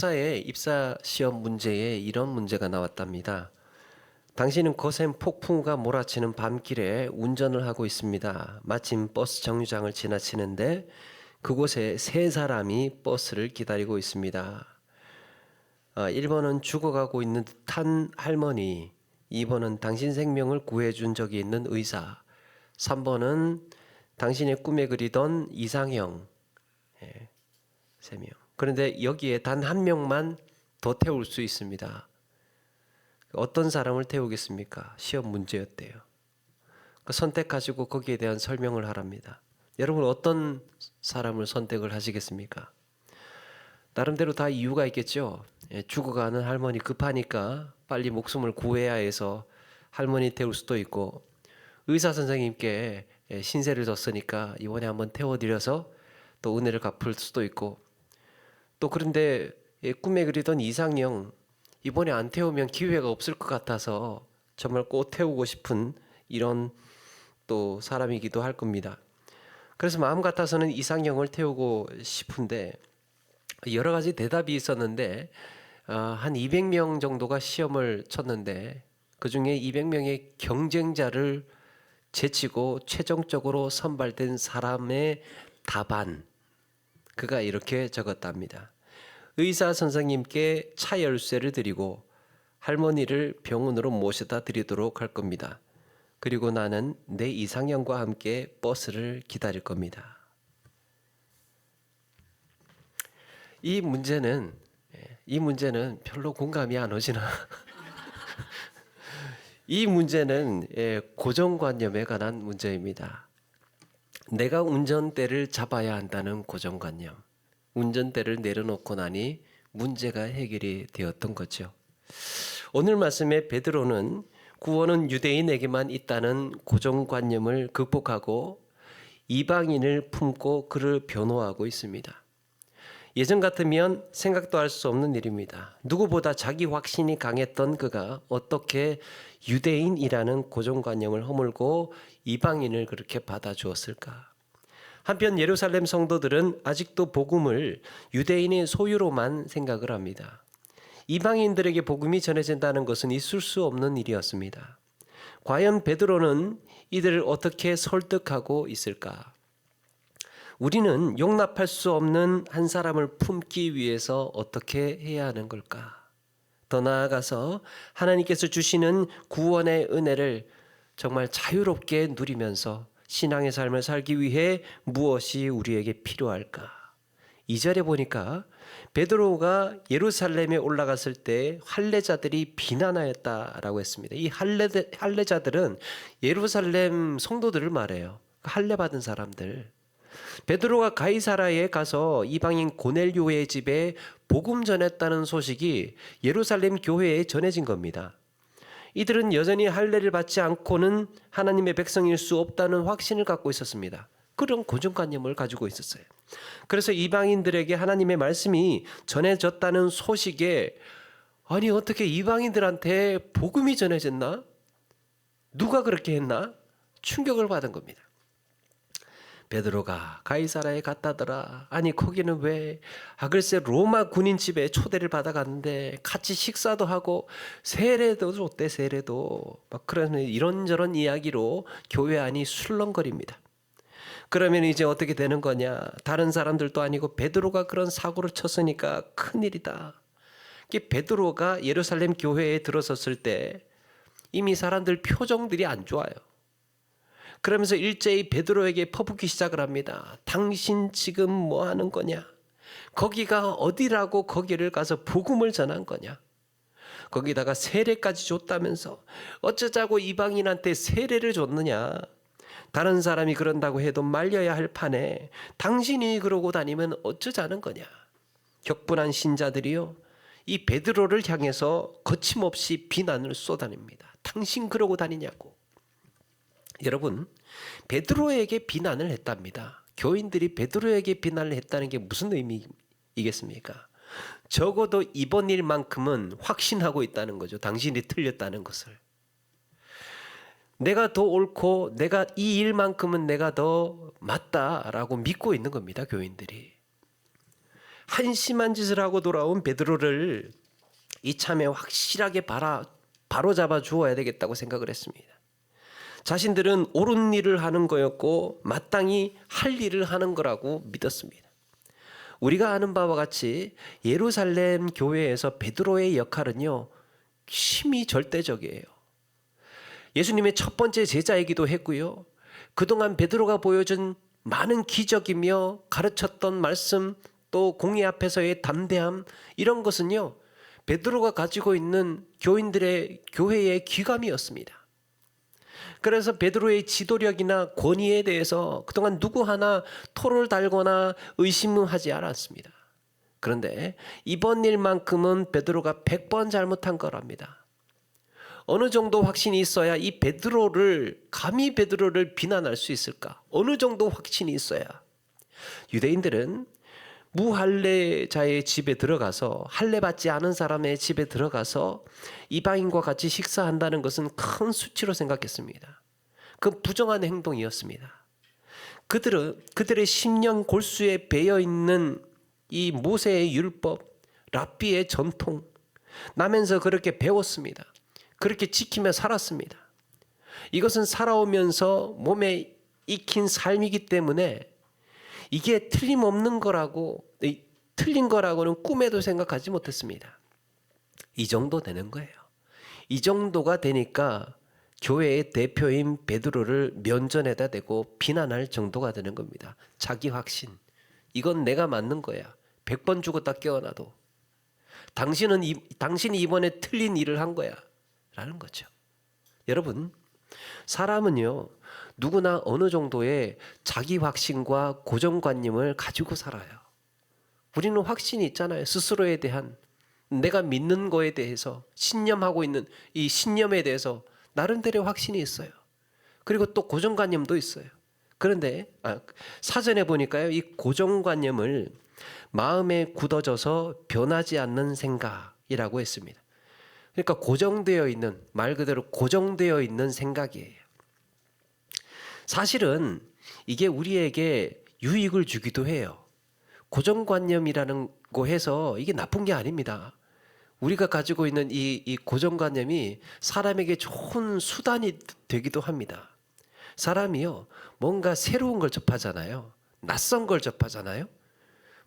입사의 입사 시험 문제에 이런 문제가 나왔답니다. 당신은 거센 폭풍우가 몰아치는 밤길에 운전을 하고 있습니다. 마침 버스 정류장을 지나치는데 그곳에 세 사람이 버스를 기다리고 있습니다. 아, 1번은 죽어가고 있는 듯한 할머니, 2번은 당신 생명을 구해준 적이 있는 의사, 3번은 당신의 꿈에 그리던 이상형, 예, 세 명. 그런데 여기에 단 한 명만 더 태울 수 있습니다. 어떤 사람을 태우겠습니까? 시험 문제였대요. 그 선택하시고 거기에 대한 설명을 하랍니다. 여러분 어떤 사람을 선택을 하시겠습니까? 나름대로 다 이유가 있겠죠. 예, 죽어가는 할머니 급하니까 빨리 목숨을 구해야 해서 할머니 태울 수도 있고 의사 선생님께 예, 신세를 졌으니까 이번에 한번 태워드려서 또 은혜를 갚을 수도 있고 또 그런데 예, 꿈에 그리던 이상형 이번에 안 태우면 기회가 없을 것 같아서 정말 꼭 태우고 싶은 이런 또 사람이기도 할 겁니다. 그래서 마음 같아서는 이상형을 태우고 싶은데 여러 가지 대답이 있었는데 아, 한 200명 정도가 시험을 쳤는데 그 중에 200명의 경쟁자를 제치고 최종적으로 선발된 사람의 답안 그가 이렇게 적었답니다. 의사 선생님께 차 열쇠를 드리고 할머니를 병원으로 모셔다 드리도록 할 겁니다. 그리고 나는 내 이상형과 함께 버스를 기다릴 겁니다. 이 문제는 예, 이 문제는 별로 공감이 안 오지나. 이 문제는 예, 고정관념에 관한 문제입니다. 내가 운전대를 잡아야 한다는 고정관념. 운전대를 내려놓고 나니 문제가 해결이 되었던 거죠. 오늘 말씀에 베드로는 구원은 유대인에게만 있다는 고정관념을 극복하고 이방인을 품고 그를 변호하고 있습니다. 예전 같으면 생각도 할 수 없는 일입니다. 누구보다 자기 확신이 강했던 그가 어떻게 유대인이라는 고정관념을 허물고 이방인을 그렇게 받아주었을까? 한편 예루살렘 성도들은 아직도 복음을 유대인의 소유로만 생각을 합니다. 이방인들에게 복음이 전해진다는 것은 있을 수 없는 일이었습니다. 과연 베드로는 이들을 어떻게 설득하고 있을까? 우리는 용납할 수 없는 한 사람을 품기 위해서 어떻게 해야 하는 걸까? 더 나아가서 하나님께서 주시는 구원의 은혜를 정말 자유롭게 누리면서 신앙의 삶을 살기 위해 무엇이 우리에게 필요할까? 이절에 보니까 베드로가 예루살렘에 올라갔을 때 할례자들이 비난하였다라고 했습니다. 이 할례 할례자들은 예루살렘 성도들을 말해요. 할례 받은 사람들. 베드로가 가이사라에 가서 이방인 고넬료의 집에 복음 전했다는 소식이 예루살렘 교회에 전해진 겁니다. 이들은 여전히 할례를 받지 않고는 하나님의 백성일 수 없다는 확신을 갖고 있었습니다. 그런 고정관념을 가지고 있었어요. 그래서 이방인들에게 하나님의 말씀이 전해졌다는 소식에 아니 어떻게 이방인들한테 복음이 전해졌나? 누가 그렇게 했나? 충격을 받은 겁니다. 베드로가 가이사라에 갔다더라. 아니 거기는 왜? 아 글쎄 로마 군인 집에 초대를 받아갔는데 같이 식사도 하고 세례도 줬대 세례도 막 그러면 이런저런 이야기로 교회 안이 술렁거립니다. 그러면 이제 어떻게 되는 거냐? 다른 사람들도 아니고 베드로가 그런 사고를 쳤으니까 큰 일이다. 이게 베드로가 예루살렘 교회에 들어섰을 때 이미 사람들 표정들이 안 좋아요. 그러면서 일제히 베드로에게 퍼붓기 시작을 합니다. 당신 지금 뭐 하는 거냐? 거기가 어디라고 거기를 가서 복음을 전한 거냐? 거기다가 세례까지 줬다면서 어쩌자고 이방인한테 세례를 줬느냐? 다른 사람이 그런다고 해도 말려야 할 판에 당신이 그러고 다니면 어쩌자는 거냐? 격분한 신자들이요. 이 베드로를 향해서 거침없이 비난을 쏟아냅니다. 당신 그러고 다니냐고. 여러분, 베드로에게 비난을 했답니다. 교인들이 베드로에게 비난을 했다는 게 무슨 의미이겠습니까? 적어도 이번 일만큼은 확신하고 있다는 거죠. 당신이 틀렸다는 것을. 내가 더 옳고 내가 이 일만큼은 내가 더 맞다라고 믿고 있는 겁니다. 교인들이. 한심한 짓을 하고 돌아온 베드로를 이참에 확실하게 바라, 바로 잡아 주어야 되겠다고 생각을 했습니다. 자신들은 옳은 일을 하는 거였고 마땅히 할 일을 하는 거라고 믿었습니다. 우리가 아는 바와 같이 예루살렘 교회에서 베드로의 역할은요 심히 절대적이에요. 예수님의 첫 번째 제자이기도 했고요. 그동안 베드로가 보여준 많은 기적이며 가르쳤던 말씀 또 공의 앞에서의 담대함 이런 것은요 베드로가 가지고 있는 교인들의 교회의 귀감이었습니다. 그래서 베드로의 지도력이나 권위에 대해서 그동안 누구 하나 토를 달거나 의심하지 않았습니다. 그런데 이번 일만큼은 베드로가 100번 잘못한 거랍니다. 어느 정도 확신이 있어야 이 베드로를 감히 베드로를 비난할 수 있을까? 어느 정도 확신이 있어야 유대인들은 무할례자의 집에 들어가서 할례 받지 않은 사람의 집에 들어가서 이방인과 같이 식사한다는 것은 큰 수치로 생각했습니다. 그 부정한 행동이었습니다. 그들은 그들의 심령 골수에 배어 있는 이 모세의 율법, 랍비의 전통 나면서 그렇게 배웠습니다. 그렇게 지키며 살았습니다. 이것은 살아오면서 몸에 익힌 삶이기 때문에 이게 틀림없는 거라고 틀린 거라고는 꿈에도 생각하지 못했습니다. 이 정도 되는 거예요. 이 정도가 되니까 교회의 대표인 베드로를 면전에다 대고 비난할 정도가 되는 겁니다. 자기 확신. 이건 내가 맞는 거야. 100번 죽었다 깨어나도. 당신은 이, 당신이 이번에 틀린 일을 한 거야. 라는 거죠. 여러분, 사람은요. 누구나 어느 정도의 자기 확신과 고정관념을 가지고 살아요. 우리는 확신이 있잖아요. 스스로에 대한 내가 믿는 거에 대해서 신념하고 있는 이 신념에 대해서 나름대로 확신이 있어요. 그리고 또 고정관념도 있어요. 그런데 아, 사전에 보니까요, 이 고정관념을 마음에 굳어져서 변하지 않는 생각이라고 했습니다. 그러니까 고정되어 있는 말 그대로 고정되어 있는 생각이에요. 사실은 이게 우리에게 유익을 주기도 해요. 고정관념이라는 거 해서 이게 나쁜 게 아닙니다. 우리가 가지고 있는 이, 이 고정관념이 사람에게 좋은 수단이 되기도 합니다. 사람이요, 뭔가 새로운 걸 접하잖아요. 낯선 걸 접하잖아요.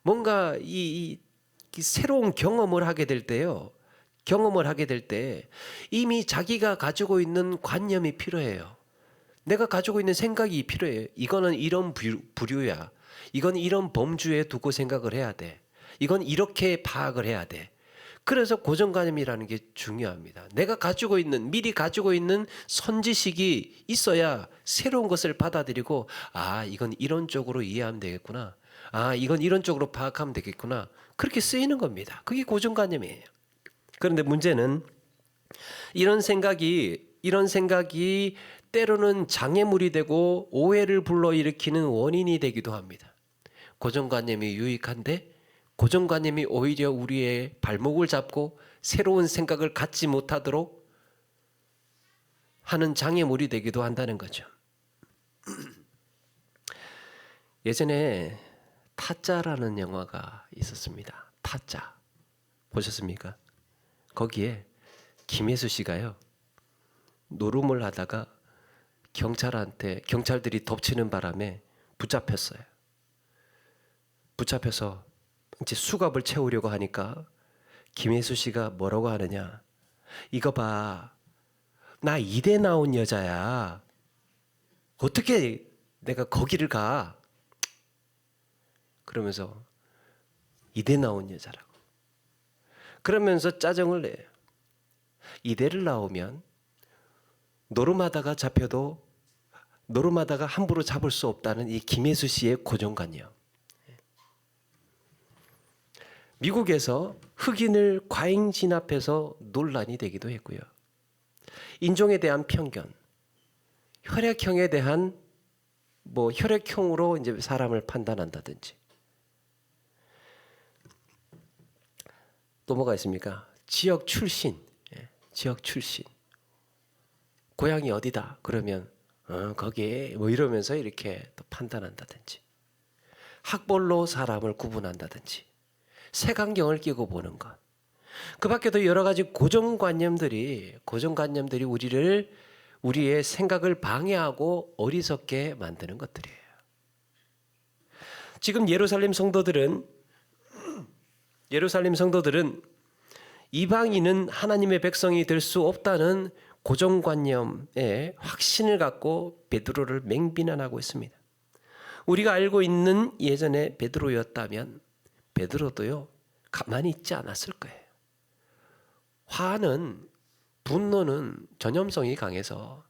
뭔가 이, 이, 이 새로운 경험을 하게 될 때요, 경험을 하게 될 때 이미 자기가 가지고 있는 관념이 필요해요. 내가 가지고 있는 생각이 필요해. 이거는 이런 부류야. 이건 이런 범주에 두고 생각을 해야 돼. 이건 이렇게 파악을 해야 돼. 그래서 고정관념이라는 게 중요합니다. 내가 가지고 있는 미리 가지고 있는 선지식이 있어야 새로운 것을 받아들이고 아 이건 이런 쪽으로 이해하면 되겠구나. 아 이건 이런 쪽으로 파악하면 되겠구나. 그렇게 쓰이는 겁니다. 그게 고정관념이에요. 그런데 문제는 이런 생각이 이런 생각이 때로는 장애물이 되고 오해를 불러일으키는 원인이 되기도 합니다. 고정관념이 유익한데 고정관념이 오히려 우리의 발목을 잡고 새로운 생각을 갖지 못하도록 하는 장애물이 되기도 한다는 거죠. 예전에 타짜라는 영화가 있었습니다. 타짜 보셨습니까? 거기에 김혜수 씨가요 노름을 하다가 경찰한테 경찰들이 덮치는 바람에 붙잡혔어요. 붙잡혀서 이제 수갑을 채우려고 하니까 김혜수 씨가 뭐라고 하느냐? 이거 봐. 나 이대 나온 여자야. 어떻게 내가 거기를 가? 그러면서 이대 나온 여자라고. 그러면서 짜증을 내요. 이대를 나오면 노름하다가 잡혀도 노름하다가 함부로 잡을 수 없다는 이 김혜수 씨의 고정관념. 미국에서 흑인을 과잉 진압해서 논란이 되기도 했고요. 인종에 대한 편견, 혈액형에 대한 뭐 혈액형으로 이제 사람을 판단한다든지 또 뭐가 있습니까? 지역 출신, 예, 지역 출신. 고향이 어디다? 그러면 어, 거기에 뭐 이러면서 이렇게 또 판단한다든지 학벌로 사람을 구분한다든지 색안경을 끼고 보는 것. 그 밖에도 여러 가지 고정관념들이 고정관념들이 우리를 우리의 생각을 방해하고 어리석게 만드는 것들이에요. 지금 예루살렘 성도들은 예루살렘 성도들은 이방인은 하나님의 백성이 될 수 없다는 고정관념에 확신을 갖고 베드로를 맹비난하고 있습니다. 우리가 알고 있는 예전에 베드로였다면 베드로도요 가만히 있지 않았을 거예요. 화는 분노는 전염성이 강해서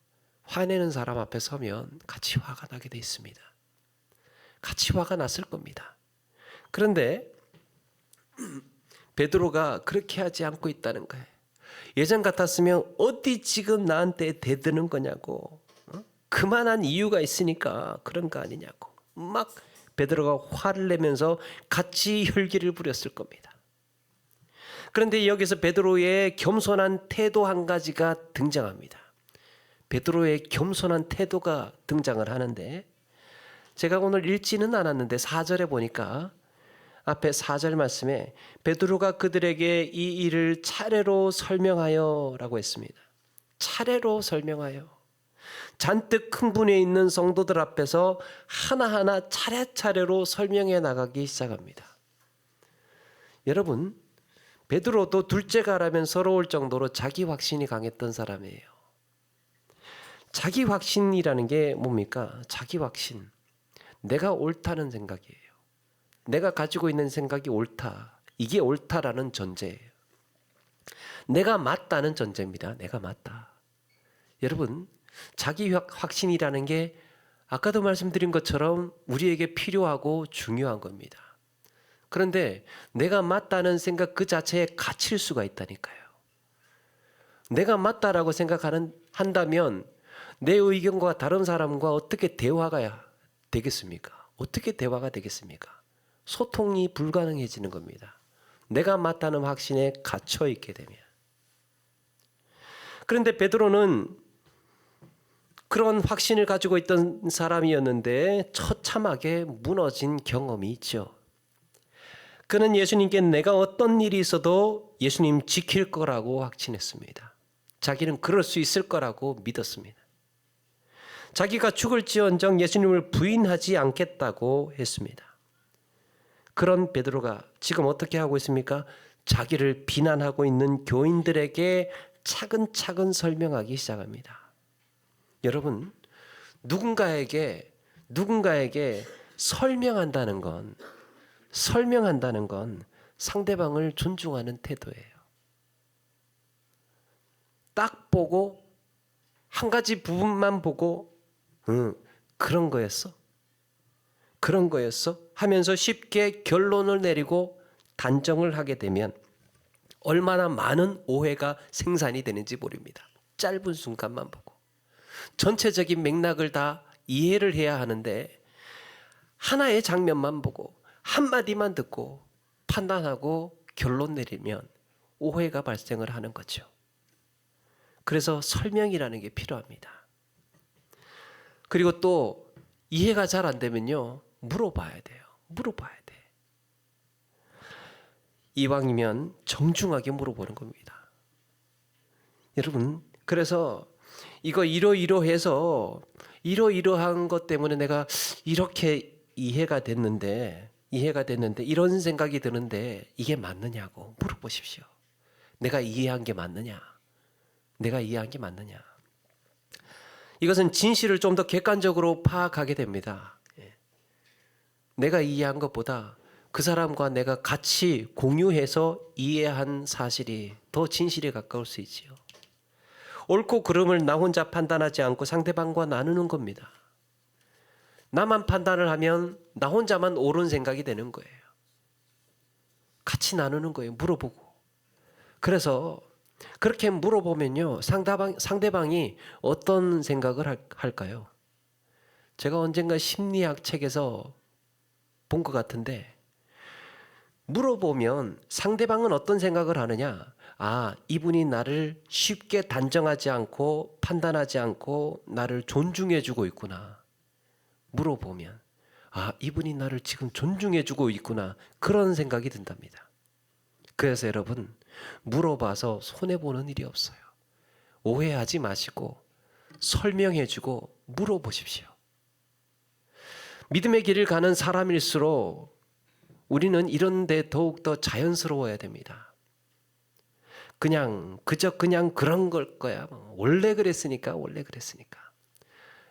화내는 사람 앞에 서면 같이 화가 나게 돼 있습니다. 같이 화가 났을 겁니다. 그런데 베드로가 그렇게 하지 않고 있다는 거예요. 예전 같았으면 어디 지금 나한테 대드는 거냐고 어? 그만한 이유가 있으니까 그런 거 아니냐고 막 베드로가 화를 내면서 같이 혈기를 부렸을 겁니다. 그런데 여기서 베드로의 겸손한 태도 한 가지가 등장합니다. 베드로의 겸손한 태도가 등장을 하는데 제가 오늘 읽지는 않았는데 4절에 보니까 앞에 4절 말씀에 베드로가 그들에게 이 일을 차례로 설명하여라고 했습니다. 차례로 설명하여. 잔뜩 흥분해 있는 성도들 앞에서 하나하나 차례차례로 설명해 나가기 시작합니다. 여러분, 베드로도 둘째가라면 서러울 정도로 자기 확신이 강했던 사람이에요. 자기 확신이라는 게 뭡니까? 자기 확신. 내가 옳다는 생각이에요. 내가 가지고 있는 생각이 옳다. 이게 옳다라는 전제예요. 내가 맞다는 전제입니다. 내가 맞다. 여러분, 자기 확신이라는 게 아까도 말씀드린 것처럼 우리에게 필요하고 중요한 겁니다. 그런데 내가 맞다는 생각 그 자체에 갇힐 수가 있다니까요. 내가 맞다라고 생각하는 한다면 내 의견과 다른 사람과 어떻게 대화가 되겠습니까? 어떻게 대화가 되겠습니까? 소통이 불가능해지는 겁니다. 내가 맞다는 확신에 갇혀 있게 되면. 그런데 베드로는 그런 확신을 가지고 있던 사람이었는데 처참하게 무너진 경험이 있죠. 그는 예수님께 내가 어떤 일이 있어도 예수님 지킬 거라고 확신했습니다. 자기는 그럴 수 있을 거라고 믿었습니다. 자기가 죽을지언정 예수님을 부인하지 않겠다고 했습니다. 그런 베드로가 지금 어떻게 하고 있습니까? 자기를 비난하고 있는 교인들에게 차근차근 설명하기 시작합니다. 여러분, 누군가에게 누군가에게 설명한다는 건 설명한다는 건 상대방을 존중하는 태도예요. 딱 보고 한 가지 부분만 보고 응, 그런 거였어? 그런 거였어? 하면서 쉽게 결론을 내리고 단정을 하게 되면 얼마나 많은 오해가 생산이 되는지 모릅니다. 짧은 순간만 보고. 전체적인 맥락을 다 이해를 해야 하는데 하나의 장면만 보고 한마디만 듣고 판단하고 결론 내리면 오해가 발생을 하는 거죠. 그래서 설명이라는 게 필요합니다. 그리고 또 이해가 잘 안 되면요. 물어봐야 돼요. 물어봐야 돼. 이왕이면 정중하게 물어보는 겁니다. 여러분, 그래서 이거 이러이러해서 이러이러한 것 때문에 내가 이렇게 이해가 됐는데 이해가 됐는데 이런 생각이 드는데 이게 맞느냐고 물어보십시오. 내가 이해한 게 맞느냐? 내가 이해한 게 맞느냐? 이것은 진실을 좀 더 객관적으로 파악하게 됩니다. 내가 이해한 것보다 그 사람과 내가 같이 공유해서 이해한 사실이 더 진실에 가까울 수 있지요. 옳고 그름을 나 혼자 판단하지 않고 상대방과 나누는 겁니다. 나만 판단을 하면 나 혼자만 옳은 생각이 되는 거예요. 같이 나누는 거예요. 물어보고. 그래서 그렇게 물어보면요. 상대방, 상대방이 어떤 생각을 할, 할까요? 제가 언젠가 심리학 책에서 본 것 같은데 물어보면 상대방은 어떤 생각을 하느냐? 아, 이분이 나를 쉽게 단정하지 않고 판단하지 않고 나를 존중해 주고 있구나. 물어보면 아, 이분이 나를 지금 존중해 주고 있구나. 그런 생각이 든답니다. 그래서 여러분 물어봐서 손해 보는 일이 없어요. 오해하지 마시고 설명해 주고 물어보십시오. 믿음의 길을 가는 사람일수록 우리는 이런데 더욱 더 자연스러워야 됩니다. 그냥 그저 그냥 그런 걸 거야. 뭐 원래 그랬으니까 원래 그랬으니까.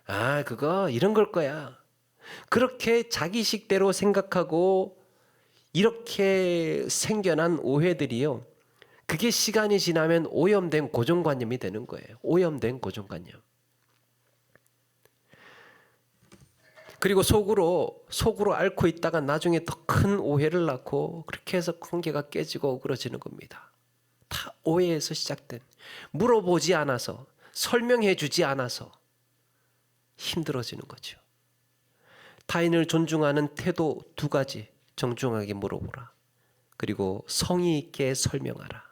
아 그거 이런 걸 거야. 그렇게 자기식대로 생각하고 이렇게 생겨난 오해들이요. 그게 시간이 지나면 오염된 고정관념이 되는 거예요. 오염된 고정관념. 그리고 속으로 속으로 앓고 있다가 나중에 더 큰 오해를 낳고 그렇게 해서 관계가 깨지고 그러지는 겁니다. 다 오해에서 시작된 물어보지 않아서 설명해 주지 않아서 힘들어지는 거죠. 타인을 존중하는 태도 두 가지 정중하게 물어보라. 그리고 성의 있게 설명하라.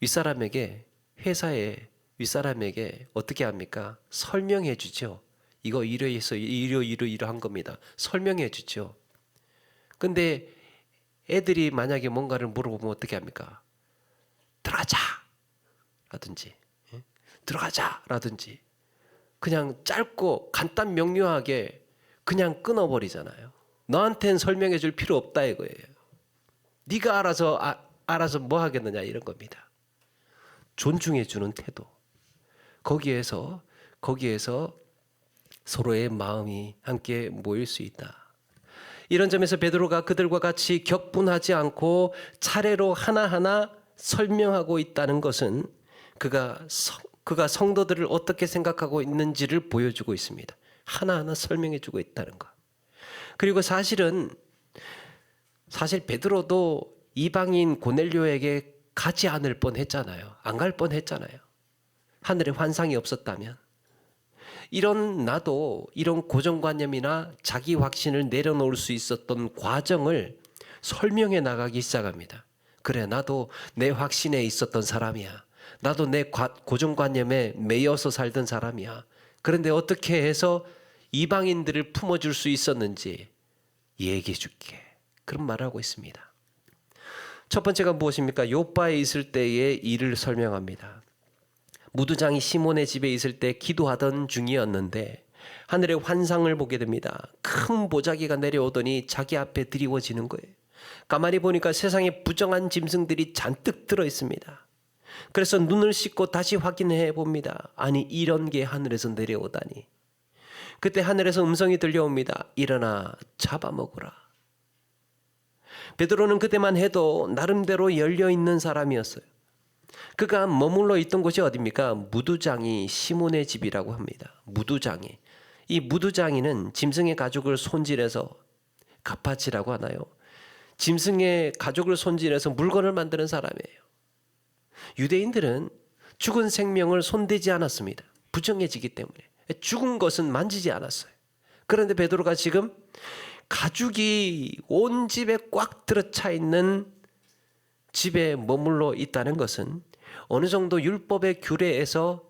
윗사람에게 회사에 윗사람에게 어떻게 합니까? 설명해 주죠. 이거 이러해서 이러 이러 이러한 겁니다. 설명해 주죠. 근데 애들이 만약에 뭔가를 물어보면 어떻게 합니까? 들어가자 라든지 예? 들어가자 라든지 그냥 짧고 간단 명료하게 그냥 끊어버리잖아요. 너한테는 설명해 줄 필요 없다 이거예요. 네가 알아서 아, 알아서 뭐 하겠느냐 이런 겁니다. 존중해 주는 태도. 거기에서 거기에서 서로의 마음이 함께 모일 수 있다. 이런 점에서 베드로가 그들과 같이 격분하지 않고 차례로 하나하나 설명하고 있다는 것은 그가 성, 그가 성도들을 어떻게 생각하고 있는지를 보여주고 있습니다. 하나하나 설명해 주고 있다는 것. 그리고 사실은 사실 베드로도 이방인 고넬료에게 가지 않을 뻔 했잖아요. 안 갈 뻔 했잖아요. 하늘에 환상이 없었다면 이런 나도 이런 고정관념이나 자기 확신을 내려놓을 수 있었던 과정을 설명해 나가기 시작합니다. 그래 나도 내 확신에 있었던 사람이야. 나도 내 고정관념에 매여서 살던 사람이야. 그런데 어떻게 해서 이방인들을 품어줄 수 있었는지 얘기해 줄게. 그런 말을 하고 있습니다. 첫 번째가 무엇입니까? 요바에 있을 때의 일을 설명합니다. 무두장이 시몬의 집에 있을 때 기도하던 중이었는데 하늘의 환상을 보게 됩니다. 큰 보자기가 내려오더니 자기 앞에 드리워지는 거예요. 가만히 보니까 세상에 부정한 짐승들이 잔뜩 들어 있습니다. 그래서 눈을 씻고 다시 확인해 봅니다. 아니 이런 게 하늘에서 내려오다니. 그때 하늘에서 음성이 들려옵니다. 일어나 잡아먹으라. 베드로는 그때만 해도 나름대로 열려 있는 사람이었어요. 그가 머물러 있던 곳이 어디입니까? 무두장이 시몬의 집이라고 합니다. 무두장이. 이 무두장이는 짐승의 가죽을 손질해서 가파치라고 하나요? 짐승의 가죽을 손질해서 물건을 만드는 사람이에요. 유대인들은 죽은 생명을 손대지 않았습니다. 부정해지기 때문에. 죽은 것은 만지지 않았어요. 그런데 베드로가 지금 가죽이 온 집에 꽉 들어차 있는 집에 머물러 있다는 것은 어느 정도 율법의 규례에서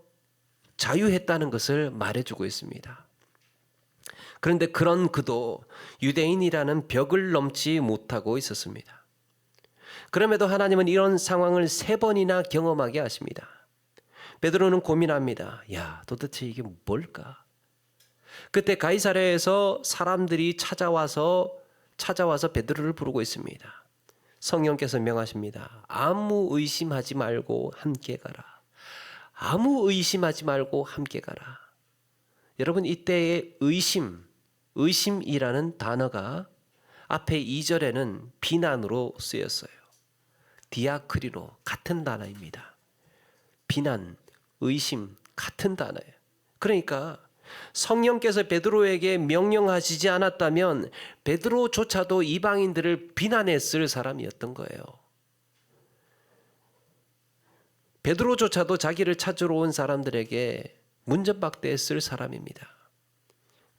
자유했다는 것을 말해주고 있습니다. 그런데 그런 그도 유대인이라는 벽을 넘지 못하고 있었습니다. 그럼에도 하나님은 이런 상황을 세 번이나 경험하게 하십니다. 베드로는 고민합니다. 야, 도대체 이게 뭘까? 그때 가이사랴에서 사람들이 찾아와서 찾아와서 베드로를 부르고 있습니다. 성령께서 명하십니다. 아무 의심하지 말고 함께 가라. 아무 의심하지 말고 함께 가라. 여러분 이때의 의심, 의심이라는 단어가 앞에 2절에는 비난으로 쓰였어요. 디아크리로 같은 단어입니다. 비난, 의심 같은 단어예요. 그러니까 성령께서 베드로에게 명령하시지 않았다면 베드로조차도 이방인들을 비난했을 사람이었던 거예요. 베드로조차도 자기를 찾으러 온 사람들에게 문전박대했을 사람입니다.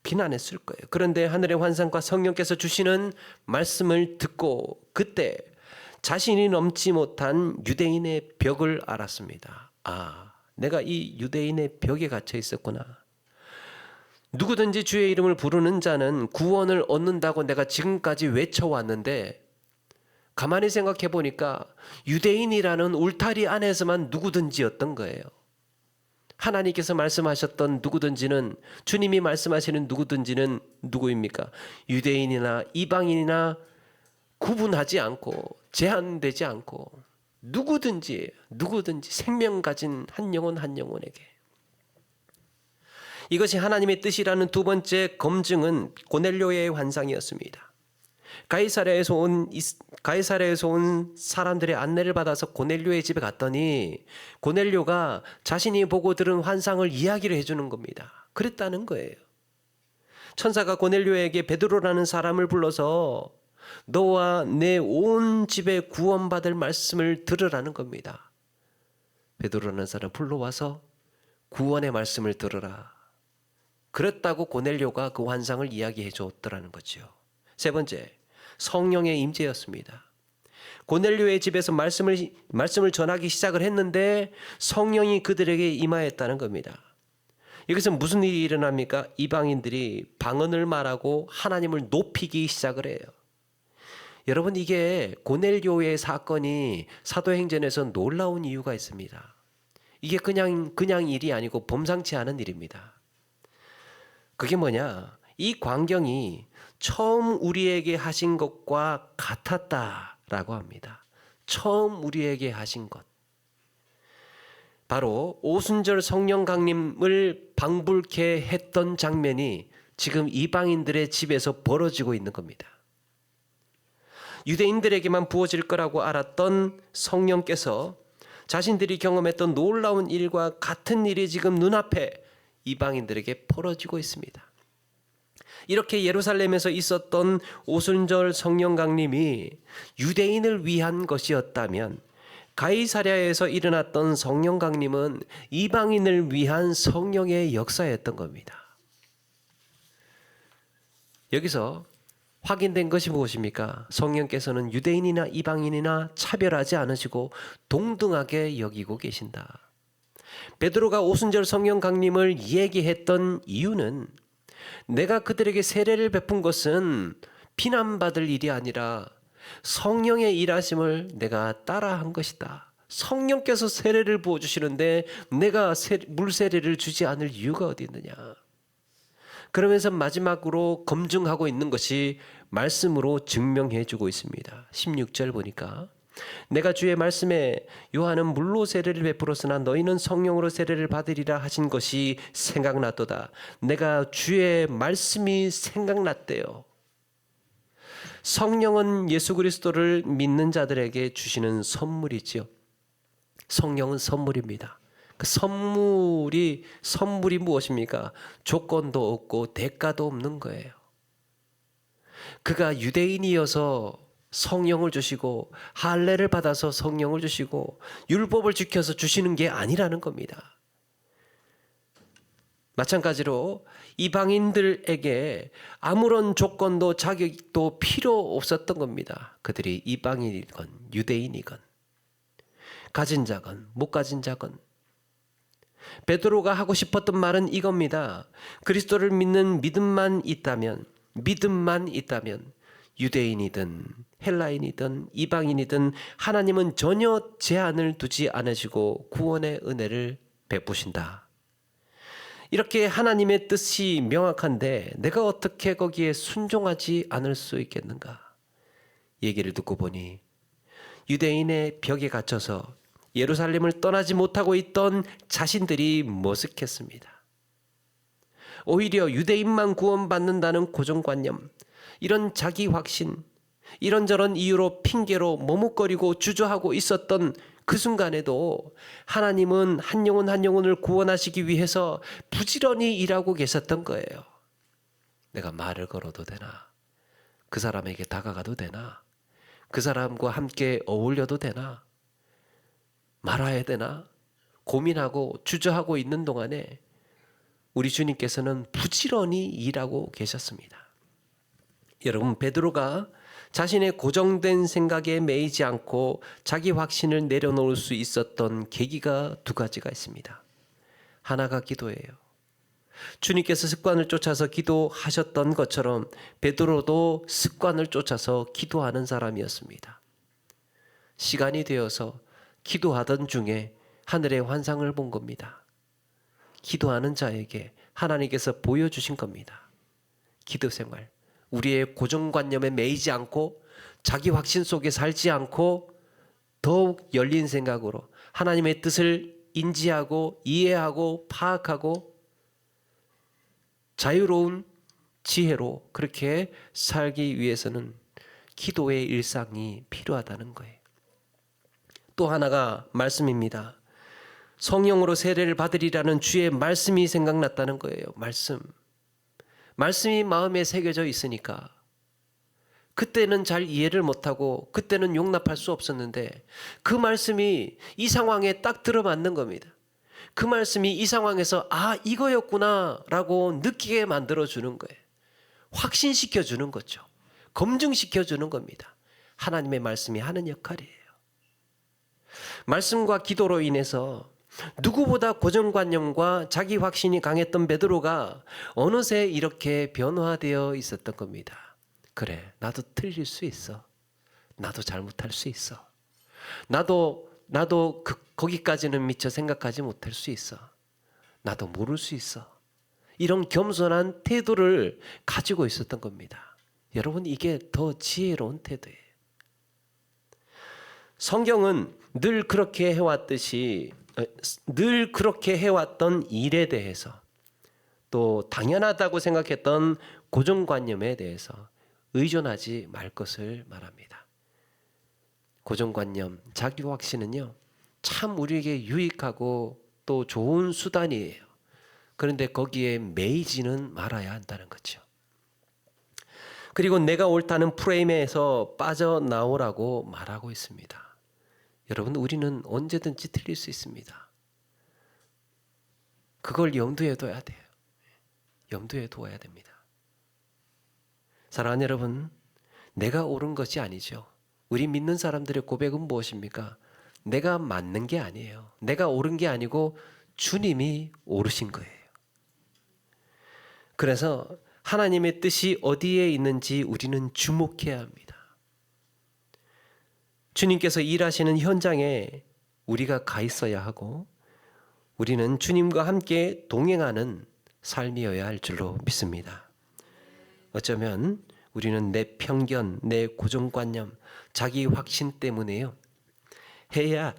비난했을 거예요. 그런데 하늘의 환상과 성령께서 주시는 말씀을 듣고 그때 자신이 넘지 못한 유대인의 벽을 알았습니다. 아, 내가 이 유대인의 벽에 갇혀 있었구나. 누구든지 주의 이름을 부르는 자는 구원을 얻는다고 내가 지금까지 외쳐왔는데 가만히 생각해 보니까 유대인이라는 울타리 안에서만 누구든지였던 거예요. 하나님께서 말씀하셨던 누구든지는 주님이 말씀하시는 누구든지는 누구입니까? 유대인이나 이방인이나 구분하지 않고 제한되지 않고 누구든지 누구든지 생명 가진 한 영혼 한 영혼에게 이것이 하나님의 뜻이라는 두 번째 검증은 고넬료의 환상이었습니다. 가이사랴에서 온 가이사랴에서 온 사람들의 안내를 받아서 고넬료의 집에 갔더니 고넬료가 자신이 보고 들은 환상을 이야기를 해주는 겁니다. 그랬다는 거예요. 천사가 고넬료에게 베드로라는 사람을 불러서 너와 내 온 집에 구원받을 말씀을 들으라는 겁니다. 베드로라는 사람 불러와서 구원의 말씀을 들으라. 그랬다고 고넬료가 그 환상을 이야기해 줬더라는 거죠. 세 번째, 성령의 임재였습니다. 고넬료의 집에서 말씀을 말씀을 전하기 시작을 했는데 성령이 그들에게 임하였다는 겁니다. 여기서 무슨 일이 일어납니까? 이방인들이 방언을 말하고 하나님을 높이기 시작을 해요. 여러분 이게 고넬료의 사건이 사도행전에서 놀라운 이유가 있습니다. 이게 그냥 그냥 일이 아니고 범상치 않은 일입니다. 그게 뭐냐? 이 광경이 처음 우리에게 하신 것과 같았다라고 합니다. 처음 우리에게 하신 것. 바로 오순절 성령 강림을 방불케 했던 장면이 지금 이방인들의 집에서 벌어지고 있는 겁니다. 유대인들에게만 부어질 거라고 알았던 성령께서 자신들이 경험했던 놀라운 일과 같은 일이 지금 눈앞에 이방인들에게 벌어지고 있습니다. 이렇게 예루살렘에서 있었던 오순절 성령 강림이 유대인을 위한 것이었다면 가이사랴에서 일어났던 성령 강림은 이방인을 위한 성령의 역사였던 겁니다. 여기서 확인된 것이 무엇입니까? 성령께서는 유대인이나 이방인이나 차별하지 않으시고 동등하게 여기고 계신다. 베드로가 오순절 성령 강림을 얘기했던 이유는 내가 그들에게 세례를 베푼 것은 비난받을 일이 아니라 성령의 일하심을 내가 따라한 것이다. 성령께서 세례를 부어 주시는데 내가 세- 물 세례를 주지 않을 이유가 어디 있느냐? 그러면서 마지막으로 검증하고 있는 것이 말씀으로 증명해 주고 있습니다. 16절 보니까 내가 주의 말씀에 요한은 물로 세례를 베풀었으나 너희는 성령으로 세례를 받으리라 하신 것이 생각났도다. 내가 주의 말씀이 생각났대요. 성령은 예수 그리스도를 믿는 자들에게 주시는 선물이지요. 성령은 선물입니다. 그 선물이 선물이 무엇입니까? 조건도 없고 대가도 없는 거예요. 그가 유대인이어서 성령을 주시고 할례를 받아서 성령을 주시고 율법을 지켜서 주시는 게 아니라는 겁니다. 마찬가지로 이방인들에게 아무런 조건도 자격도 필요 없었던 겁니다. 그들이 이방인이건 유대인이건 가진 자건 못 가진 자건 베드로가 하고 싶었던 말은 이겁니다. 그리스도를 믿는 믿음만 있다면 믿음만 있다면 유대인이든 헬라인이든 이방인이든 하나님은 전혀 제한을 두지 않으시고 구원의 은혜를 베푸신다. 이렇게 하나님의 뜻이 명확한데 내가 어떻게 거기에 순종하지 않을 수 있겠는가? 얘기를 듣고 보니 유대인의 벽에 갇혀서 예루살렘을 떠나지 못하고 있던 자신들이 머쓱했습니다. 오히려 유대인만 구원받는다는 고정관념, 이런 자기 확신, 이런저런 이유로 핑계로 머뭇거리고 주저하고 있었던 그 순간에도 하나님은 한 영혼 한 영혼을 구원하시기 위해서 부지런히 일하고 계셨던 거예요. 내가 말을 걸어도 되나? 그 사람에게 다가가도 되나? 그 사람과 함께 어울려도 되나? 말아야 되나? 고민하고 주저하고 있는 동안에 우리 주님께서는 부지런히 일하고 계셨습니다. 여러분 베드로가 자신의 고정된 생각에 매이지 않고 자기 확신을 내려놓을 수 있었던 계기가 두 가지가 있습니다. 하나가 기도예요. 주님께서 습관을 쫓아서 기도하셨던 것처럼 베드로도 습관을 쫓아서 기도하는 사람이었습니다. 시간이 되어서 기도하던 중에 하늘의 환상을 본 겁니다. 기도하는 자에게 하나님께서 보여주신 겁니다. 기도 생활. 우리의 고정관념에 매이지 않고 자기 확신 속에 살지 않고 더욱 열린 생각으로 하나님의 뜻을 인지하고 이해하고 파악하고 자유로운 지혜로 그렇게 살기 위해서는 기도의 일상이 필요하다는 거예요. 또 하나가 말씀입니다. 성령으로 세례를 받으리라는 주의 말씀이 생각났다는 거예요. 말씀. 말씀이 마음에 새겨져 있으니까 그때는 잘 이해를 못하고 그때는 용납할 수 없었는데 그 말씀이 이 상황에 딱 들어맞는 겁니다. 그 말씀이 이 상황에서 아 이거였구나 라고 느끼게 만들어 주는 거예요. 확신시켜 주는 거죠. 검증시켜 주는 겁니다. 하나님의 말씀이 하는 역할이에요. 말씀과 기도로 인해서 누구보다 고정관념과 자기 확신이 강했던 베드로가 어느새 이렇게 변화되어 있었던 겁니다. 그래, 나도 틀릴 수 있어. 나도 잘못할 수 있어. 나도 나도 그, 거기까지는 미처 생각하지 못할 수 있어. 나도 모를 수 있어. 이런 겸손한 태도를 가지고 있었던 겁니다. 여러분 이게 더 지혜로운 태도예요. 성경은 늘 그렇게 해왔듯이 어, 늘 그렇게 해왔던 일에 대해서 또 당연하다고 생각했던 고정관념에 대해서 의존하지 말 것을 말합니다. 고정관념, 자기 확신은요, 참 우리에게 유익하고 또 좋은 수단이에요. 그런데 거기에 매이지는 말아야 한다는 거죠. 그리고 내가 옳다는 프레임에서 빠져나오라고 말하고 있습니다. 여러분, 우리는 언제든지 틀릴 수 있습니다. 그걸 염두에 둬야 돼요. 염두에 두어야 됩니다. 사랑하는 여러분, 내가 옳은 것이 아니죠. 우리 믿는 사람들의 고백은 무엇입니까? 내가 맞는 게 아니에요. 내가 옳은 게 아니고 주님이 옳으신 거예요. 그래서 하나님의 뜻이 어디에 있는지 우리는 주목해야 합니다. 주님께서 일하시는 현장에 우리가 가 있어야 하고 우리는 주님과 함께 동행하는 삶이어야 할 줄로 믿습니다. 어쩌면 우리는 내 편견, 내 고정관념, 자기 확신 때문에요. 해야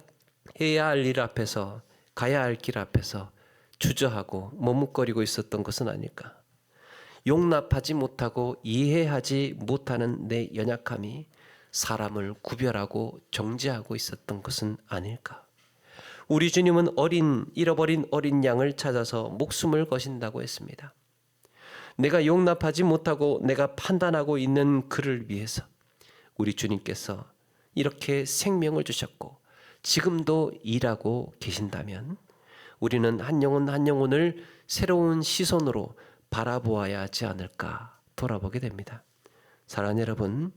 해야 할 일 앞에서 가야 할 길 앞에서 주저하고 머뭇거리고 있었던 것은 아닐까? 용납하지 못하고 이해하지 못하는 내 연약함이 사람을 구별하고 정죄하고 있었던 것은 아닐까? 우리 주님은 어린 잃어버린 어린 양을 찾아서 목숨을 거신다고 했습니다. 내가 용납하지 못하고 내가 판단하고 있는 그를 위해서 우리 주님께서 이렇게 생명을 주셨고 지금도 일하고 계신다면 우리는 한 영혼 한 영혼을 새로운 시선으로 바라보아야 하지 않을까 돌아보게 됩니다. 사랑하는 여러분,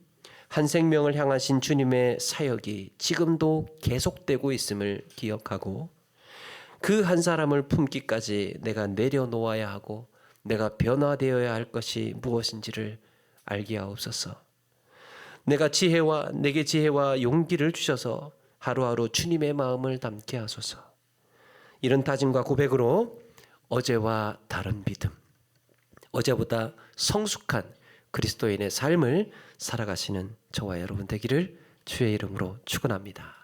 한 생명을 향하신 주님의 사역이 지금도 계속되고 있음을 기억하고 그 한 사람을 품기까지 내가 내려놓아야 하고 내가 변화되어야 할 것이 무엇인지를 알게 하옵소서. 내가 지혜와 내게 지혜와 용기를 주셔서 하루하루 주님의 마음을 담게 하소서. 이런 다짐과 고백으로 어제와 다른 믿음, 어제보다 성숙한 그리스도인의 삶을 살아가시는 저와 여러분 되기를 주의 이름으로 축원합니다.